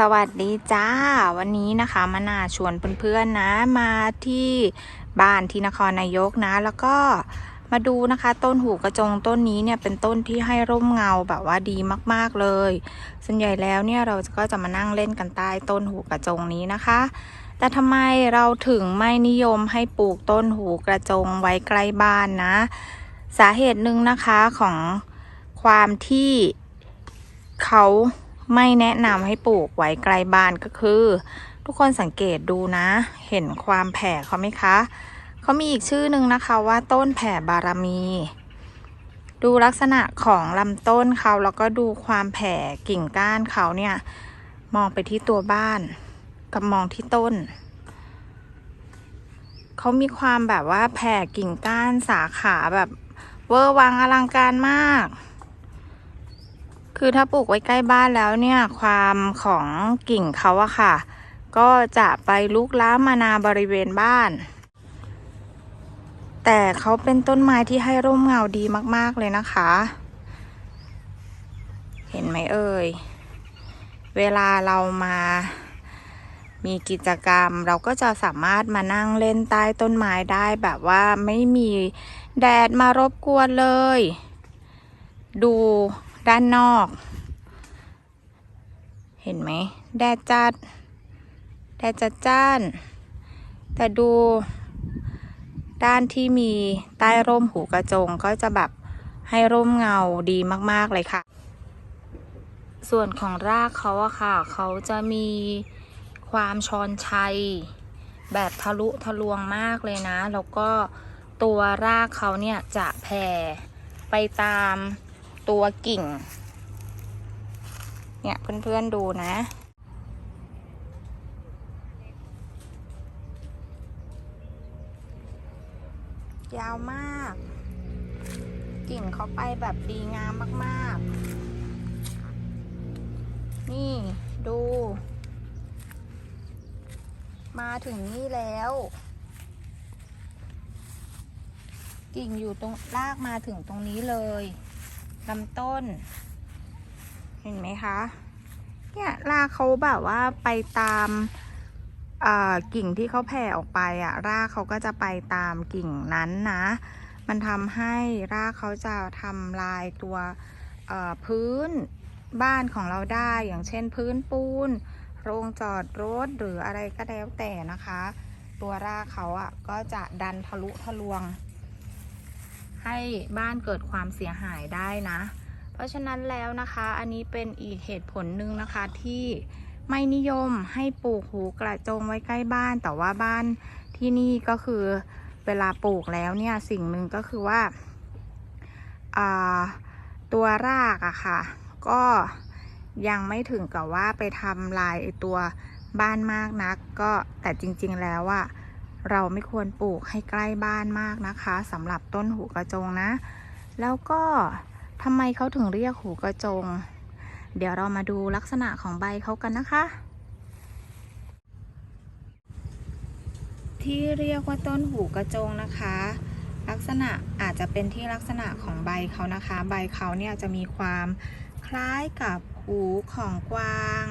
สวัสดีจ้า วันนี้นะคะมานาชวนเพื่อนๆนะมาที่บ้านที่นครนายกนะ แล้วก็มาดูนะคะ ต้นหูกระจงต้นนี้เนี่ยเป็นต้นที่ให้ร่มเงาแบบว่าดีมากๆเลย ส่วนใหญ่แล้วเนี่ยเราก็จะมานั่งเล่นกันใต้ต้นหูกระจงนี้นะคะ แต่ทำไมเราถึงไม่นิยมให้ปลูกต้นหูกระจงไว้ใกล้บ้านนะ สาเหตุหนึ่งนะคะของความที่เขา ไม่แนะนำให้ปลูกไว้ไกลบ้านก็คือ ทุกคนสังเกตดูนะ เห็นความแผ่เขาไหมคะเขามีอีกชื่อหนึ่งนะคะว่าต้นแผ่บารมี ดูลักษณะของลำต้นเขาแล้วก็ดูความแผ่กิ่งก้านเขาเนี่ย มองไปที่ตัวบ้านกับมองที่ต้นเขามีความแบบว่าแผ่กิ่งก้านสาขาแบบเวอร์วังอลังการมาก คือถ้าปลูกไว้ใกล้บ้านแล้วเนี่ยความของกิ่งเขาอะค่ะ ก็จะไปลุกล้ำมานาบริเวณบ้าน แต่เขาเป็นต้นไม้ที่ให้ร่มเงาดีมากๆเลยนะคะ เห็นไหมเอ่ย เวลาเรามามีกิจกรรมเราก็จะสามารถมานั่งเล่นใต้ต้นไม้ได้แบบว่าไม่มีแดดมารบกวนเลย ดู ด้านนอก เห็นไหม แดดจัด แดดจัดจ้าน แต่ดูด้านที่มีใต้ร่มหูกระจงก็จะแบบให้ร่มเงาดีมาก ๆ เลยค่ะ ส่วนของรากเขาอะค่ะ เขาจะมีความชอนชัย แบบทะลุทะลวงมากเลยนะ แล้วก็ตัวรากเขาเนี่ยจะแผ่ไปตาม ตัวกิ่ง เนี่ยเพื่อนๆดูนะยาวมาก กิ่งเขาไปแบบดีงามมาก ๆ นี่ดู มาถึงนี่แล้ว กิ่งอยู่ตรงลากมาถึงตรงนี้เลย ลำต้น เห็นไหมคะ เนี่ยรากเขาแบบว่าไปตามอ่ากิ่งที่เขาแผ่ออกไปอะ่ะ รากเขาก็จะไปตามกิ่งนั้นนะ มันทำให้รากเขาจะทำลายตัวอ่อพื้นบ้านของเราได้ อย่างเช่นพื้นปูน โรงจอดรถหรืออะไรก็แล้วแต่นะคะ ตัวรากเขาอะก็จะดันทะลุทะลวง ให้บ้านเกิดความเสียหายได้นะ เพราะฉะนั้นแล้วนะคะอันนี้เป็นอีกเหตุผลหนึ่งนะคะที่ไม่นิยมให้ปลูกหูกระจงไว้ใกล้บ้าน แต่ว่าบ้านที่นี่ก็คือเวลาปลูกแล้วเนี่ยสิ่งหนึ่งก็คือว่าาตัวรากอะค่ะ ก็ยังไม่ถึงกับว่าไปทำลายตัวบ้านมากนัก ก็แต่จริงๆแล้วอะ เราไม่ควรปลูกให้ใกล้บ้านมากนะคะสำหรับต้นหูกระจงนะ แล้วก็ทำไมเขาถึงเรียกหูกระจง เดี๋ยวเรามาดูลักษณะของใบเขากันนะคะ ที่เรียกว่าต้นหูกระจงนะคะ ลักษณะอาจจะเป็นที่ลักษณะของใบเขานะคะ ใบเขาเนี่ยจะมีความคล้ายกับหูของกวาง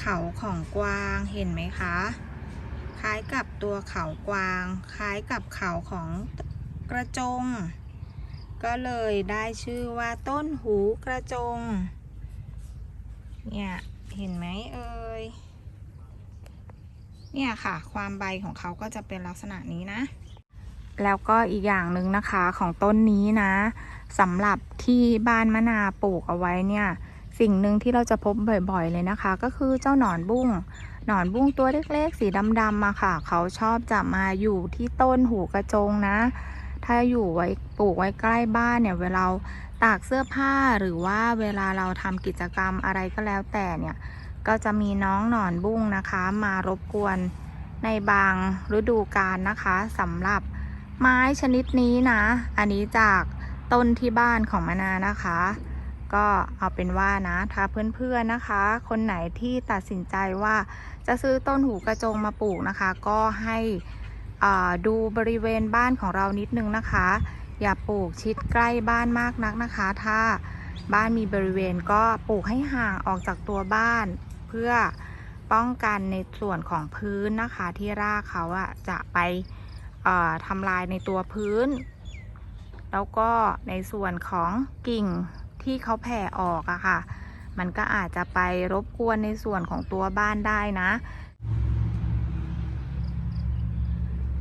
เขาของกวางเห็นไหมคะ คล้ายกับตัวเขากวาง คล้ายกับเขาของกระจง ก็เลยได้ชื่อว่าต้นหูกระจง เนี่ยเห็นไหมเอ่ยเนี่ยค่ะ ความใบของเขาก็จะเป็นลักษณะนี้นะ แล้วก็อีกอย่างหนึ่งนะคะของต้นนี้นะสำหรับที่บ้านมะนาปลูกเอาไว้เนี่ย สิ่งหนึ่งที่เราจะพบบ่อยๆเลยนะคะ ก็คือเจ้าหนอนบุ้ง หนอนบุ้งตัวเล็กๆ สีดำๆมาค่ะ เขาชอบจะมาอยู่ที่ต้นหูกระจงนะ ถ้าอยู่ไว้ปลูกไว้ใกล้บ้านเนี่ยเวลาตากเสื้อผ้าหรือว่าเวลาเราทำกิจกรรมอะไรก็แล้วแต่เนี่ย ก็จะมีน้องหนอนบุ้งนะคะ มารบกวนในบางฤดูกาลนะคะสำหรับไม้ชนิดนี้นะ อันนี้จากต้นที่บ้านของมะนานะคะ ก็เอาเป็นว่านะ ถ้าเพื่อนๆนะคะ คนไหนที่ตัดสินใจว่าจะซื้อต้นหูกระจงมาปลูกนะคะ ก็ให้ดูบริเวณบ้านของเรานิดนึงนะคะ อย่าปลูกชิดใกล้บ้านมากนักนะคะ ถ้าบ้านมีบริเวณก็ปลูกให้ห่างออกจากตัวบ้าน เพื่อป้องกันในส่วนของพื้นนะคะที่รากเขาอะจะไปทำลายในตัวพื้น แล้วก็ในส่วนของกิ่ง ที่เขาแผ่ออกอะค่ะ มันก็อาจจะไปรบกวนในส่วนของตัวบ้านได้นะ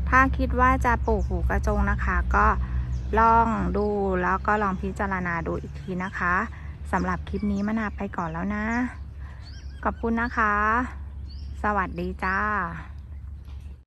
ถ้าคิดว่าจะปลูกหูกระจงนะคะ ก็ลองดูแล้วก็ลองพิจารณาดูอีกทีนะคะสำหรับคลิปนี้มะนาไปก่อนแล้วนะ ขอบคุณนะคะ สวัสดีจ้า